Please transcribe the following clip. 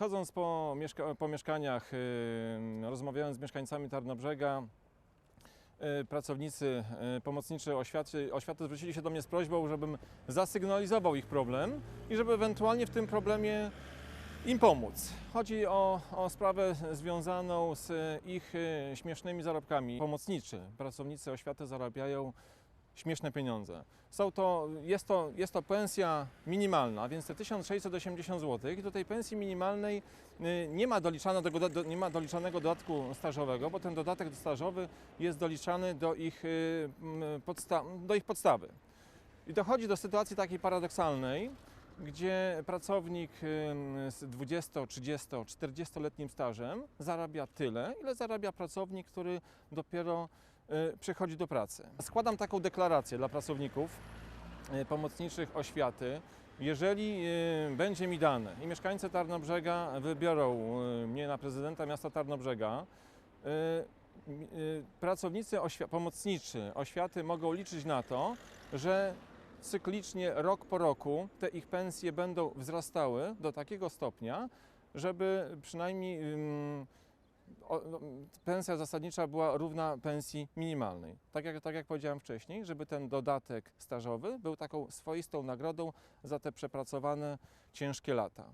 Chodząc po, mieszka- po mieszkaniach, rozmawiając z mieszkańcami Tarnobrzega, y, pracownicy y, pomocniczy oświaty, oświaty zwrócili się do mnie z prośbą, żebym zasygnalizował ich problem i żeby ewentualnie w tym problemie im pomóc. Chodzi o, o sprawę związaną z ich y, śmiesznymi zarobkami. Pomocniczy pracownicy oświaty zarabiają śmieszne pieniądze. Są to, jest, to, jest to pensja minimalna, więc te 1680 zł. Do tej pensji minimalnej y, nie ma, doliczanego, do, nie ma doliczanego dodatku stażowego, bo ten dodatek stażowy jest doliczany do ich, y, do ich podstawy. I dochodzi do sytuacji takiej paradoksalnej, gdzie pracownik z 20, 30, 40-letnim stażem zarabia tyle, ile zarabia pracownik, który dopiero przychodzi do pracy. Składam taką deklarację dla pracowników y, pomocniczych oświaty. Jeżeli y, będzie mi dane i mieszkańcy Tarnobrzega wybiorą y, mnie na prezydenta miasta Tarnobrzega, y, y, pracownicy pomocniczy oświaty mogą liczyć na to, że cyklicznie, rok po roku, te ich pensje będą wzrastały do takiego stopnia, żeby przynajmniej pensja zasadnicza była równa pensji minimalnej. Tak jak, tak jak powiedziałem wcześniej, żeby ten dodatek stażowy był taką swoistą nagrodą za te przepracowane ciężkie lata.